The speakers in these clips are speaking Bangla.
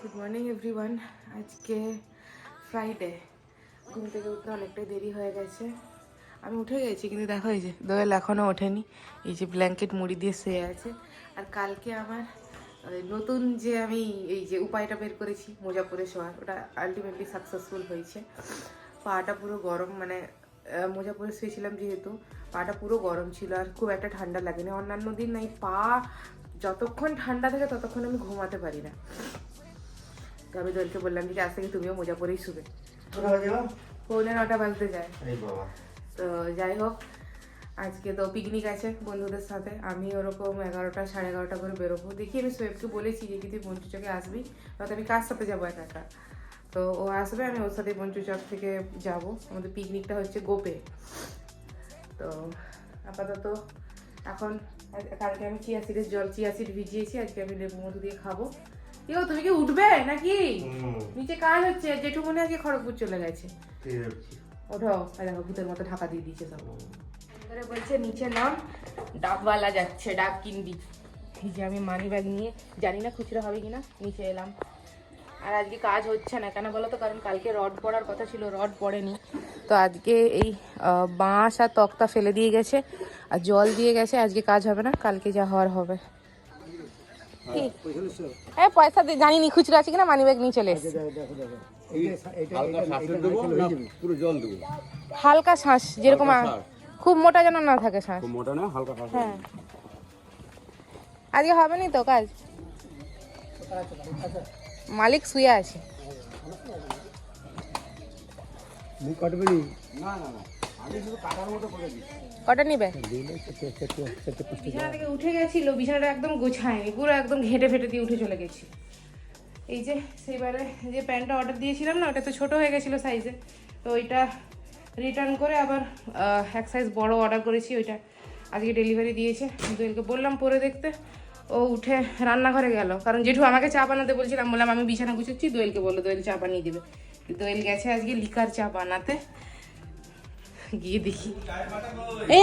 গুড মর্নিং এভরিওয়ান আজকে ফ্রাইডে ঘুম থেকে উঠতে অনেকটাই দেরি হয়ে গেছে। আমি উঠে গেছি, কিন্তু দেখো এই যে, দোয়েল এখনও ওঠেনি। এই যে ব্ল্যাঙ্কেট মুড়ি দিয়ে শুয়ে আছে। আর কালকে আমার নতুন যে আমি এই যে উপায়টা বের করেছি মোজা পরে শোয়ার, ওটা আলটিমেটলি সাকসেসফুল হয়েছে। পাটা পুরো গরম মানে মোজা পরে শুয়েছিলাম যেহেতু, পাটা পুরো গরম ছিল, আর খুব একটা ঠান্ডা লাগেনি। অন্যান্য দিন এই পা যতক্ষণ ঠান্ডা থাকে ততক্ষণ আমি ঘুমাতে পারি না। তো আমি দোলকে বললাম যে আজ থেকে তুমিও মোজা পরেই শুবে। পৌনে নটা বাজতে যায়। তো যাই হোক আজকে তো পিকনিক আছে বন্ধুদের সাথে। আমি ওরকম এগারোটা সাড়ে এগারোটা করে বেরোবো। দেখি আমি সোয়েবকে বলেছি যে কি তুই পঞ্চুচকে আসবি? তাতে আমি কার সাথে যাব একা একা? তো ও আসবে আমি ওর সাথে পঞ্চুচক থেকে যাব। আমাদের পিকনিকটা হচ্ছে গোপে। তো আপাতত এখন কালকে আমি চিয়া সিডের জল চিয়া সিড ভিজিয়েছি আজকে আমি লেবু মধু দিয়ে খাব। ইও তুমি কি উঠবে নাকি? নিচে কাজ হচ্ছে জেঠুমনি আজকে খড়গপুর চলে গেছে। ওঠো দেখো ভূতের মতো ঢাকা দিয়ে দিয়েছে সব। এবারে বলছে নিচে নাম ডাবওয়ালা যাচ্ছে ডাব কিনবি। যে আমি মানি ব্যাগ নিয়ে জানি না খুচরো হবে কিনা নিচে এলাম। আর আজকে কাজ হচ্ছে না কেন বলো তো? কারণ কালকে রড পড়ার কথা ছিল রড পড়েনি। তো আজকে এই বাঁশ আর তক্তা ফেলে দিয়ে গেছে আর জল দিয়ে গেছে আজকে কাজ হবে না কালকে যা হওয়ার হবে? হ্যাঁ পয়সা দিয়ে জানি নি খুচরো আছে কিনা মানি ব্যাগ নিয়ে চলে এসেছে। হালকা শ্বাস যেরকম খুব মোটা যেন না থাকে শ্বাস মোটা না হালকা হালকা হ্যাঁ। আজকে হবে নি তো কাজ? মালিক শুয়ে আছে। কাটবে না? না না কটা নিবে? বিছানা থেকে উঠে গেছিল বিছানাটা একদম গোছায়নি পুরো একদম ঘেটে ফেটে দিয়ে উঠে চলে গেছি। এই যে সেইবারে যে প্যান্টটা অর্ডার দিয়েছিলাম না ওটা তো ছোট হয়ে গেছিল সাইজে তো ওইটা রিটার্ন করে আবার এক সাইজ বড় অর্ডার করেছি ওইটা আজকে ডেলিভারি দিয়েছে। দোয়েলকে বললাম পরে দেখতে। ও উঠে রান্নাঘরে গেল। কারণ জেঠু আমাকে চা বানাতে বলছিলাম বললাম আমি বিছানা গুছাচ্ছি। দোয়েলকে বলল দোয়েল চা বানিয়ে দিবে। দোয়েল গেছে আজকে লিকার চা বানাতে। গিয়ে দেখি।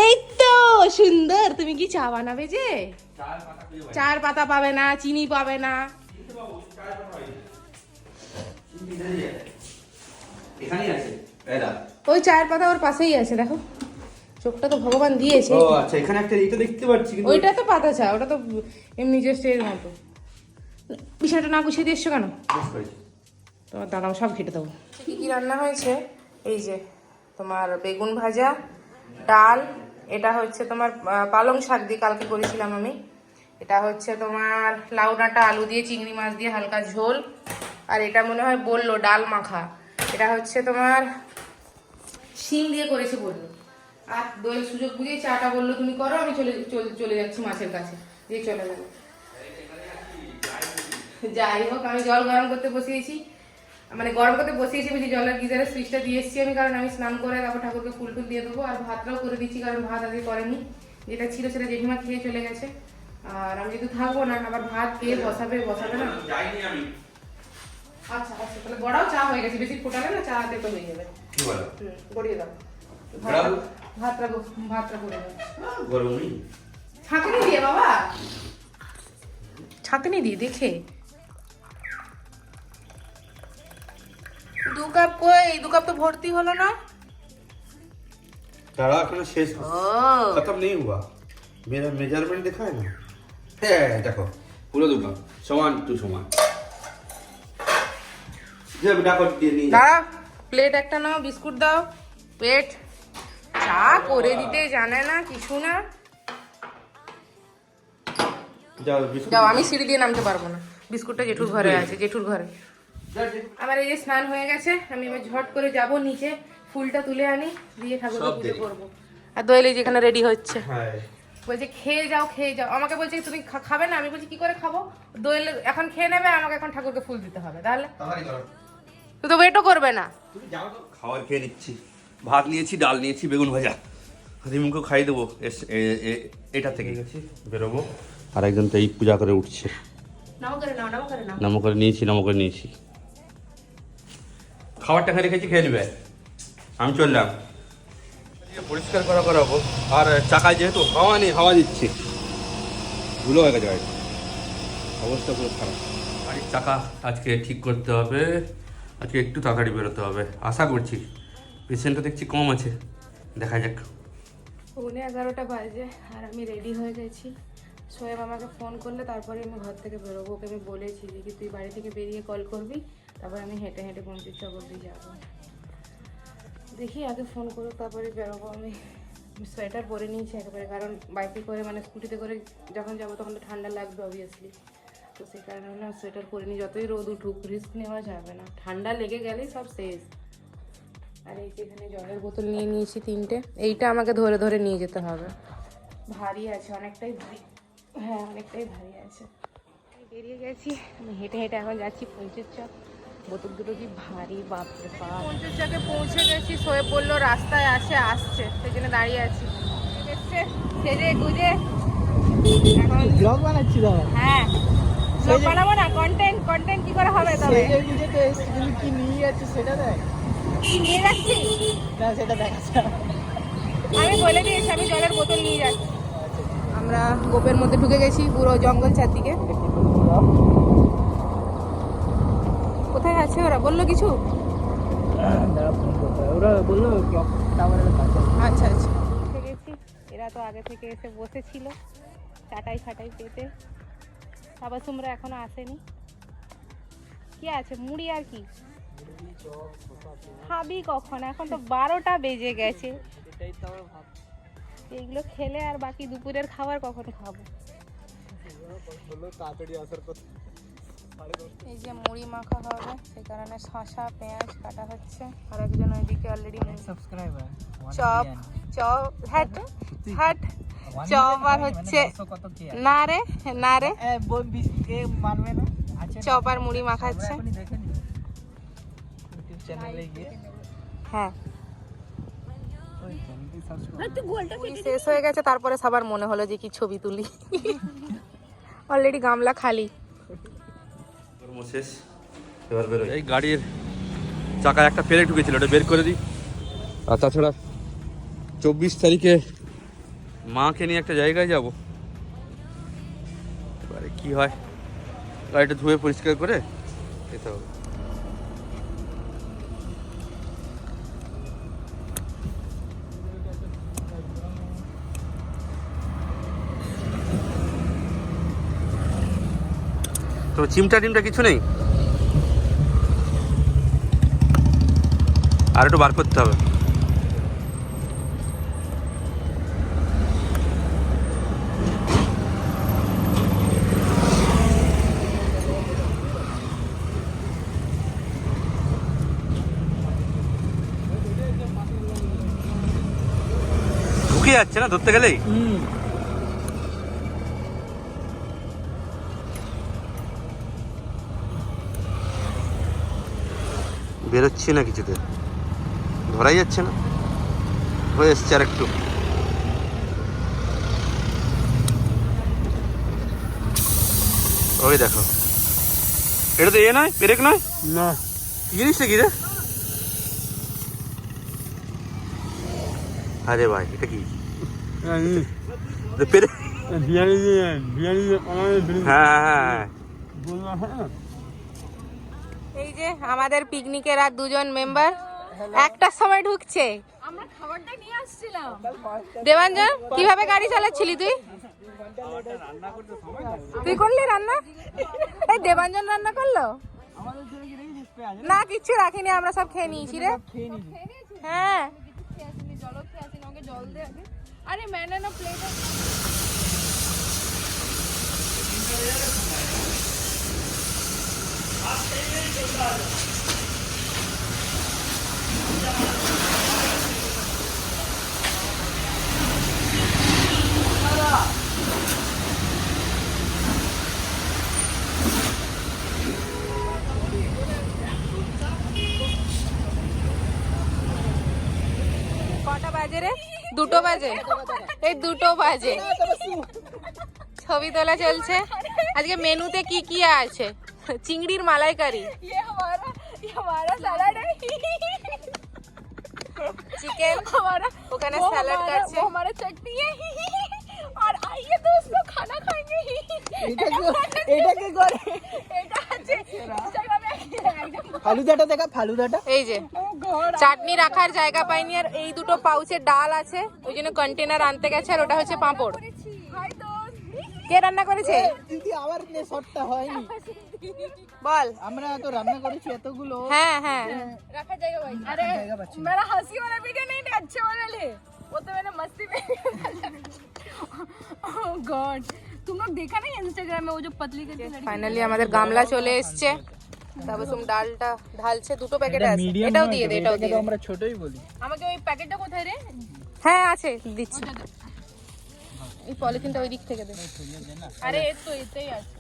এই তো সুন্দর। তুমি কি চা বানাবে যে? চার পাতা পাবে না চিনি পাবে না। ওই চায়ের পাতা ওর পাশেই আছে দেখো। চোখটা তো ভগবান দিয়েছে। ও আচ্ছা এখানে একটা এইটা দেখতে পাচ্ছি কিন্তু ওইটা তো পাতা চা ওটা তো এমনি জাস্ট এর মতো। বিছানাটা না গুছিয়ে দিয়ে এসছো কেন তোমার দাঁড়াও সব ঘেটে দেবো। কি কি রান্না হয়েছে? এই যে, তোমার বেগুন ভাজা, ডাল, এটা হচ্ছে তোমার পালং শাক দিয়ে কালকে করেছিলাম আমি। এটা হচ্ছে তোমার লাউ ডাঁটা, আলু দিয়ে, চিংড়ি মাছ দিয়ে হালকা ঝোল। আর এটা মনে হয় বলল ডাল মাখা। এটা হচ্ছে তোমার শিং দিয়ে করেছে বলল। আর দোয়েল সুযোগ বুঝিয়ে চাটা বলল, তুমি করো, আমি চলে- চলে যাচ্ছি মাছের কাছে। দিয়ে চলে যাব যাই হোক, আমি জল গরম করতে বসিয়েছি। মানে গরম করতে বসিয়েছি বুঝি জলের গিজারের সুইচটা দিয়ে এসেছি আমি কারণ আমি স্নান করে তারপর ঠাকুরকে ফুল টুল দিয়ে দেবো আর ভাতটাও করে দিচ্ছি কারণ ভাত আজকে করেনি। যেটা ছিল সেটা জেঠিমা খেয়ে চলে গেছে। আর আমি যেহেতু থাকব না আবার ভাত খেয়ে বসাবে বসাবে না? আচ্ছা আচ্ছা তাহলে বড়াও চা হয়ে গেছে বেশি ফোটালে না চা হাতে তো হয়ে যাবে। গড়িয়ে দাও? ভাতটা ভাতটা করে দাও। ছাঁকনি দিয়ে বাবা। ছাঁকনি দিয়ে দেখে। দু কাপ কই? এই দু কাপ তো ভর্তি হলো না? তারা এখনও শেষ খতম নেই হুয়া। মেরা মেজারমেন্ট দেখায় না? হ্যাঁ দেখো পুরো দু কাপ সমান টু সমান। দাঁড়া প্লেট একটা নাও বিস্কুট দাও। প্লেট চা করে দিতে জানে না কিছু না। যাও আমি সিঁড়ি দিয়ে নামতে পারব না। বিস্কুটটা জেঠুর ঘরে আছে জেঠুর ঘরে। আমার এই যে স্নান হয়ে গেছে আমি এবার ঝট করে যাব নিচে ফুলটা তুলে আনি দিয়ে ঠাকুরকে পুজো করব। আর দোয়েলে যেখানে রেডি হচ্ছে। হ্যাঁ। বলছে খেয়ে যাও খেয়ে যাও। আমাকে বলছে তুমি খা- খাবে না? আমি বলছি কি করে খাব? দোয়েল এখন খেয়ে নেবে আর আমাকে এখন ঠাকুরকে ফুল দিতে হবে। তাহলে তাড়াতাড়ি করো। তুই তো ওয়েটও করবে না। তুমি যাও তো। খাবার খেয়ে নিচ্ছি। ভাত নিয়েছি ডাল নিয়েছি বেগুন ভাজা। রিমুকে খাইয়ে দেবো এস- এ- এ- এটা থেকে। গেছি বেরোবো। আর একজন তো এই পূজা করে উঠছে। নাম করে নিয়েছি নাম করে নিয়েছি। খাবারটা খেয়ে রেখেছি খেয়ে নেবে। আমি চললাম। পরিষ্কার করা করাবো। আর চাকায় যেহেতু হাওয়া নেই হাওয়া দিচ্ছি। ধুলো হয়ে গেছে গাড়ি। অবস্থা পুরো খারাপ। গাড়ির চাকা আজকে ঠিক করতে হবে। আজকে একটু তাড়াতাড়ি বেরোতে হবে। আশা করছি। পেশেন্টটা দেখছি কম আছে। দেখা যাক। পৌনে এগারোটা বাজে আর আমি রেডি হয়ে গেছি। সোয়েব আমাকে ফোন করলে তারপরে আমি ঘর থেকে বেরোবো। ওকে আমি বলেছি যে কি তুই বাড়ি থেকে বেরিয়ে কল করবি? তারপর আমি হেঁটে হেঁটে পঞ্চাশ চক অব্দি যাব। দেখি আগে ফোন করো, তারপরে বেরোবো আমি। সোয়েটার পরে নিয়েছি একেবারে, কারণ বাইকে করে মানে স্কুটিতে করে যখন যাব তখন তো ঠান্ডা লাগবে অবভিয়াসলি তো সেই কারণে সোয়েটার পরে নিই, যতই রোদ উঠুক রিস্ক নেওয়া যাবে না। ঠান্ডা লেগে গেলেই সব শেষ। আর এই যে এখানে জলের বোতল নিয়ে নিয়েছি তিনটে, এইটা আমাকে ধরে ধরে নিয়ে যেতে হবে। ভারী আছে, অনেকটাই ভারী। হ্যাঁ অনেকটাই ভারী আছে। বেরিয়ে গেছি, আমি হেঁটে হেঁটে এখন যাচ্ছি পঞ্চাশ চক। বোতল দুটো কি ভারী বাপরে বাপ পঞ্চাশ চকে পৌঁছে গেছি শোয়ে বলল রাস্তায় আসে আসছে সেই জন্য দাঁড়িয়ে আছি। এসছে সেজে গুজে। এখন ব্লগ বানাচ্ছি দাদা। হ্যাঁ vlog বানাবো না কন্টেন্ট কন্টেন্ট কি করে হবে তবে? সেই বুঝে তো এসছি তুমি কি নিয়ে যাচ্ছ সেটা দেখ। কি নিয়ে যাচ্ছি? না সেটা দেখাচ্ছে আমি বলে দিয়েছি আমি জলের বোতল নিয়ে যাচ্ছি। আমরা গোপের মধ্যে ঢুকে গেছি পুরো জঙ্গল চারদিকে। কোথায় আছে ওরা? বলল কিছু? হবে। ওরা বলল আচ্ছা আচ্ছা। গেছি। এরা তো আগে থেকে এসে বসেছিল চাটাই ফাটাই পেতে। সাবা সুমরা এখনও আসেনি? কি আছে? মুড়ি আর কি? খাবি কখন? এখন তো বারোটা বেজে গেছে। এটাই তো ভাব এইগুলো খেলে আর বাকি দুপুরের খাবার কখন খাব? তাড়াতাড়ি আসার কথা। এই যে মুড়ি মাখা হবে সেই কারণে শশা পেঁয়াজ কাটা হচ্ছে। আর একজন ওইদিকে অলরেডি সাবস্ক্রাইবার চপ চপ হ্যাট হ্যাট চপ আর হচ্ছে না রে না রে। মানবে না? চপ আর মুড়ি মাখাচ্ছে হ্যাঁ। শেষ হয়ে গেছে তারপরে সবার মনে হলো যে কি ছবি তুলি। অলরেডি গামলা খালি। কর্ম শেষ। এবার বেরোই। এই গাড়ির চাকায় একটা ফেলে ঢুকেছিল ওটা বের করে দিই। আর তাছাড়া চব্বিশ তারিখে মাকে নিয়ে একটা জায়গায় যাব। এবারে কি হয়? গাড়িটা ধুয়ে পরিষ্কার করে যেতে হবে। চিমটা টিমটা কিছু নেই? আর একটু বার করতে হবে। ঢুকে যাচ্ছে না ধরতে গেলেই? বেরোচ্ছি না কিছুতে। ধরাই যাচ্ছে না। হয়ে এসছে আর একটু ওই দেখো। এটা তো এ নয় পেরেক নয়? না। জিনিসটা কি রে? আরে ভাই এটা কি? পেরেক? হ্যাঁ হ্যাঁ হ্যাঁ। এই যে আমাদের পিকনিকের আর দুজন মেম্বার একটার সময় ঢুকছে। আমরা খাবারটা নিয়ে আসছিলাম। দেবাঞ্জন কীভাবে গাড়ি চালাচ্ছিলি তুই? তুই করলি রান্না? এই দেবাঞ্জন রান্না করল? না কিচ্ছু রাখিনি আমরা সব খেয়ে নিয়েছি রে। হ্যাঁ। আরে ম্যানে না প্লেট কটা বাজে রে? দুটো বাজে? এই দুটো বাজে। ছবি তোলা চলছে। আজকে মেনুতে কি কি আছে? চিংড়ির মালাইকারি ये हमारा ये हमारा सलाड है চিকেন हमारा ওখানে वो স্যালাড हमारा- কাটছে वो हमारा चटनी है और आइए दोस्तों खाना खाएंगे এটা কি করে এটা আছে ইনস্টাগ্রামে একদম ফালুদাটা দেখা ফালুদাটা এই যে চাটনি রাখার জায়গা পাইনি আর এই দুটো পাউচের ডাল আছে ওই জন্য কন্টেনার আনতে গেছে আর ওটা হচ্ছে পাঁপড় হাই তো কে রান্না করেছে দিদি আবার নে শটটা হয়নি বল আমরা তো রান্না করেছি এতগুলো হ্যাঁ হ্যাঁ रखा जाएगा भाई अरे जाएगा बच्चे। मेरा हंसी वाला वीडियो नहीं नहीं अच्छे वाला ले वो तो मैंने मस्ती में गॉड तुम लोग देखा नहीं इंस्टाग्राम में वो जो पतली करके लड़की ফাইনালি আমাদের গামলা চলে এসছে তারপর তুমি ডালটা ঢালছে দুটো প্যাকেট আছে এটাও দিয়ে দে এটাও দিয়ে দে। আমরা ছোটই বলি আমাকে ওই প্যাকেটটা কোথায় রে হ্যাঁ আছে দিচ্ছি এই পলিথিনটা ওই দিক থেকে দে আরে এই তো এটাই আছে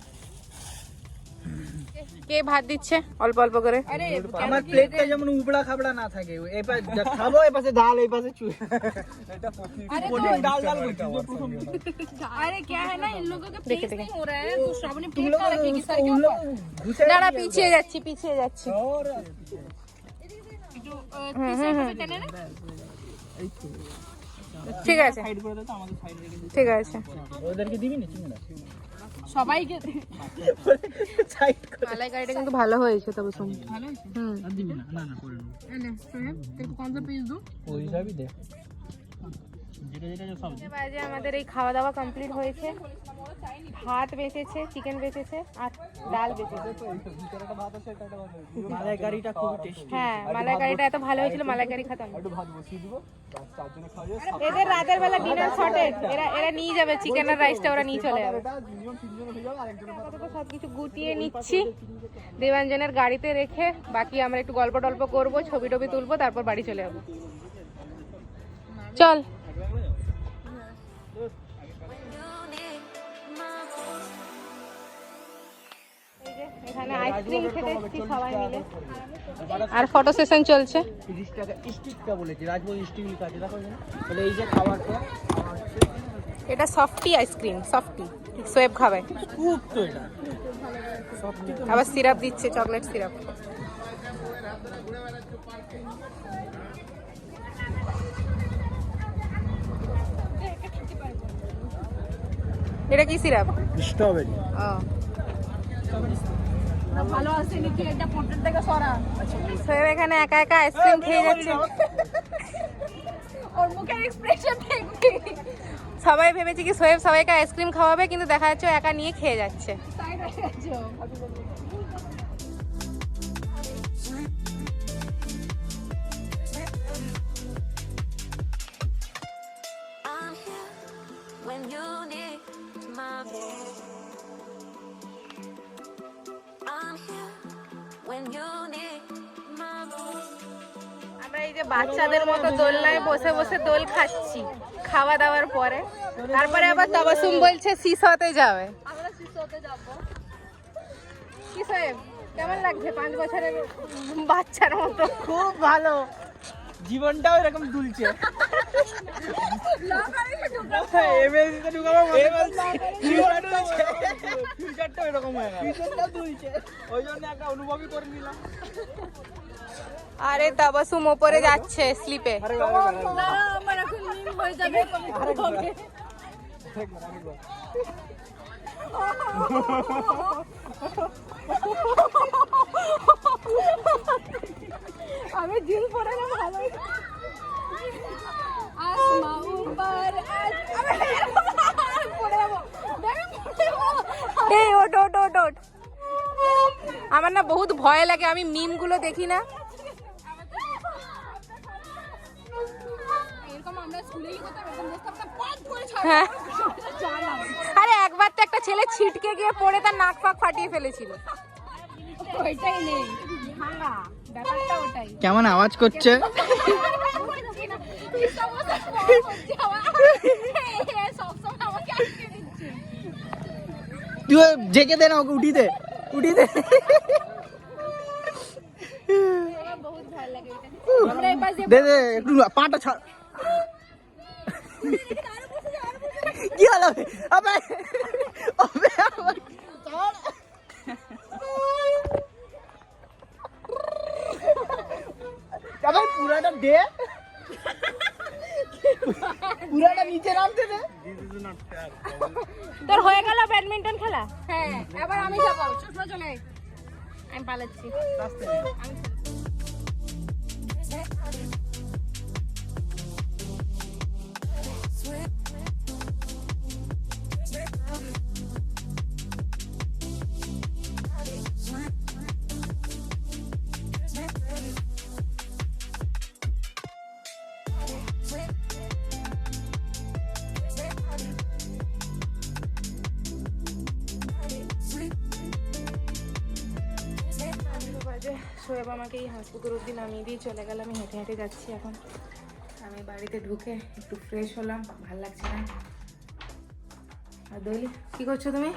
কে ভাত দিচ্ছে অল্প অল্প করে আরে আমার প্লেটটা যেমন উবড়া খাবড়া না থাকে এই পাশে যা খাবো এই পাশে ডাল এই পাশে চুই अरे কোনে ডাল ডাল বলছিস যে প্রথম अरे क्या है ना इन लोगों का देखे, प्लेट देखे। नहीं हो रहा है तो श्रावणी तुम प्लेट लोग का रखेगी सर के तुम लोग ऊपर घुसे দাঁড়া পিছিয়ে যাচ্ছি পিছিয়ে যাচ্ছি और जो अ, तीसरे पे टेने ना ঠিক আছে। ঠিক আছে। ওদেরকে দিবি না চিংড়া? সবাইকে গাড়িটা কিন্তু ভালো হয়েছে তবে পিস দে? আমাদের এই খাওয়া দাওয়া কমপ্লিট হয়েছে। ভাত বেঁচেছে চিকেন বেঁচেছে আর ডাল বেঁচেছে। মালাইকারিটা খুব টেস্টি হ্যাঁ মালাইকারিটা এত ভালো হয়েছিল মালাইকারি খাতাম। একটু ভাত বসিয়ে দিব ব্যাস চার জনে খাওয়া যাবে এদের রাতের বেলা ডিনার শর্টেজ এরা এরা নিয়ে যাবে চিকেন আর রাইসটা ওরা নিয়ে চলে যাবে। আপাতত সবকিছু গুটিয়ে নিচ্ছি। দেবাঞ্জনের গাড়িতে রেখে বাকি আমরা একটু গল্প টল্প করব ছবি টবি তুলবো তারপর বাড়ি চলে যাব। চল। আইসক্রিম খেতে এসেছি সবাই মিলে? আর ফটো সেশন চলছে? তিরিশ টাকা স্টিকটা বলেছি রাজভোগ স্টিক লিখা আছে দেখো তাহলে এই যে খাবার এটা সফটি আইসক্রিম সফটি সোয়েব খাবে। খুব তো এটা। আবার সিরাপ দিচ্ছে চকলেট সিরাপ এটা কি সিরাপ স্ট্রবেরি ভালো এখানে একা একা আইসক্রিম খেয়ে যাচ্ছে। ওর মুখের এক্সপ্রেশন দেখবি। সবাই ভেবেছে কি সোয়েব সবাইকে আইসক্রিম খাওয়াবে কিন্তু দেখা যাচ্ছে একা নিয়ে খেয়ে যাচ্ছে। হয়ে when you need my আমরা এই যে বাচ্চাদের মতো দোলনায় বসে বসে দোল খাচ্ছি খাওয়া দাওয়ার পরে। তারপরে আবার তাবাসুম বলছে সিসতে যাবে। আমরা শিশুতে যাব। কি সোয়েব কেমন লাগছে? পাঁচ বছরের বাচ্চার মতো। খুব ভালো। জীবনটাও এরকম দুলছে। ফিউচারটাও এরকম হয়ে গেল। ফিউচারটাও দুলছে। ওই জন্য একটা অনুভবই করে নিলাম। আরে তাবাসুম ওপরে যাচ্ছে স্লিপে। না আমি জিল পরে না ভালো আসমা উপর এই ওট ওট ওট ওট আমার না বহুত ভয় লাগে আমি মিমগুলো দেখি না। হ্যাঁ। আরে একবার তো একটা ছেলে ছিটকে গিয়ে পড়ে তার নাক ফাক ফাটিয়ে ফেলেছিল। ওইটাই নেই। কেমন আওয়াজ করছে? তুই জেগে দে না ওকে উঠি দে উঠি দে। একটু পাটা ছাড়। কি হলো পুরাটা দে। পুরাটা নিচে নামতে দে। তোর হয়ে গেল ব্যাডমিন্টন খেলা? হ্যাঁ এবার আমি যাব। ছোট চলে আমি পালাচ্ছি। বাজে সোয়েব আমাকে এই হাঁসপুকুর অব্দি নামিয়ে দিয়ে চলে গেল। আমি হেঁটে হেঁটে যাচ্ছি এখন। আমি বাড়িতে ঢুকে একটু ফ্রেশ হলাম ভালো লাগছে না। আর দোয়েলি কি করছ তুমি?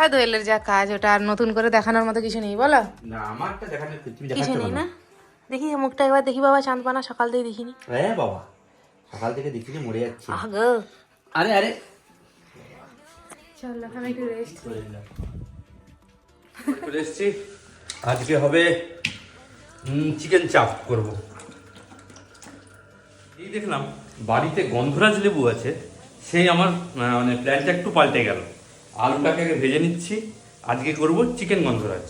আর দোয়েলের যা কাজ ওটা আর নতুন করে দেখানোর মতো কিছু নেই বলো। না আমারটা দেখানো কিছু নেই না। দেখি মুখটা একবার দেখি বাবা চাঁদপানা সকাল থেকে দেখিনি। হ্যাঁ বাবা সকাল থেকে দেখিনি মরে যাচ্ছে। আগো আরে আরে। চলো আমি একটু রেস্ট আজকে হবে? চিকেন চাপ করব। এই দেখলাম, বাড়িতে গন্ধরাজ লেবু আছে, সেই আমার মানে প্ল্যানটা একটু পাল্টে গেল। আলুটাকে ভেজে নিচ্ছি, আজকে করব চিকেন গন্ধরাজ।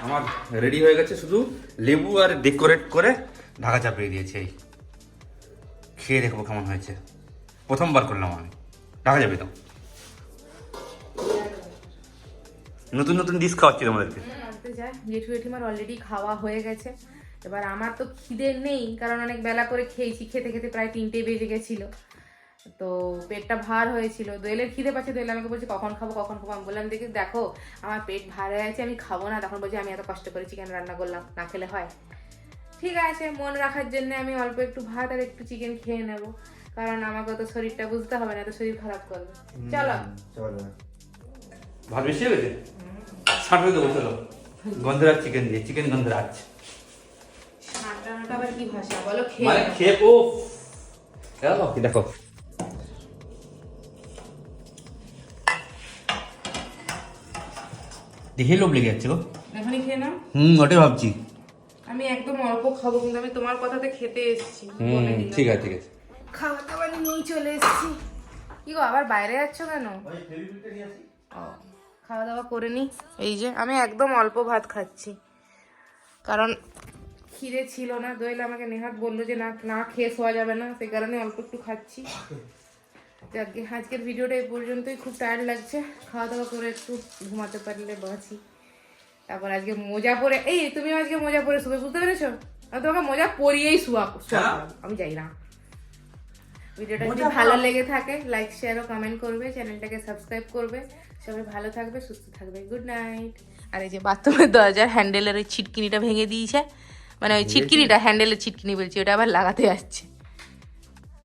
আমার রেডি হয়ে গেছে শুধু লেবু আর ডেকোরেট করে ঢাকা চাপিয়ে দিয়েছে, এই। খেয়ে দেখব কেমন হয়েছে। প্রথমবার করলাম আমি। ঢাকা যাবে দাও। নতুন নতুন ডিশ খাওয়াচ্ছি তোমাদেরকে। আনতে যায়। জেঠু জেঠিমার অলরেডি খাওয়া হয়ে গেছে। এবার আমার তো খিদে নেই কারণ অনেক বেলা করে খেয়েছি খেতে খেতে প্রায় তিনটে বেজে গেছিল। তো পেটটা ভার হয়েছিল। দোয়েলের খিদে পাচ্ছে দোয়েল আমাকে বলছে কখন খাব কখন খাব? আমি বললাম দেখি দেখো আমার পেট ভার হয়ে আছে আমি খাব না। তখন বলছি আমি এত কষ্ট করে চিকেন রান্না করলাম? না খেলে হয়? ঠিক আছে মন রাখার জন্য আমি অল্প একটু ভাত আর একটু চিকেন খেয়ে নেব। কারণ আমাকে তো শরীরটা বুঝতে হবে না তো শরীর খারাপ করবে। চলো। ভাত বেশি হয়ে গেছে? ষাট হয়ে দেবো চলো। গন্ধরাজ চিকেন দিয়ে চিকেন গন্ধরাজ মানে খেয়ে ও! দেখো। দেখে লোভ লেগে যাচ্ছে গো। এখনই খেয়ে নাও। হুম ওটাই ভাবছি। আমি একদম অল্প খাব কিন্তু আমি তোমার কথাতে খেতে এসেছি। হুম ঠিক আছে ঠিক আছে। খাওয়া দাওয়া নিয়ে চলে এসেছি। কি গো আবার বাইরে যাচ্ছ কেন? ও, খাওয়া দাওয়া করে নি। এই যে আমি একদম অল্প ভাত খাচ্ছি। কারণ খিদে ছিল না। দোয়েল আমাকে নেহাত বলল যে না না খেয়ে শোয়া যাবে না। সেই কারণে অল্প একটু খাচ্ছি। যাকে আজকের ভিডিওটা এই পর্যন্তই। খুব টায়ার্ড লাগছে। খাওয়া দাওয়া করে একটু ঘুমাতে পারলে বাঁচি। তারপর আজকে মোজা পরে এই তুমি আজকে মোজা পরে শুবে বুঝতে পেরেছ? আমি তোমাকে মোজা পরিয়েই শুয়া শুয়া আমি যাই না। ভিডিওটা যদি ভালো লেগে থাকে লাইক শেয়ার ও কমেন্ট করবে। চ্যানেলটাকে সাবস্ক্রাইব করবে। সবাই ভালো থাকবে সুস্থ থাকবে। গুড নাইট আর এই যে বাথরুমের দরজার হ্যান্ডেলের ওই ছিটকিনিটা ভেঙে দিয়েছে। মানে ওই ছিটকিনিটা হ্যান্ডেলের ছিটকিনি বলছি ওটা আবার লাগাতে আসছে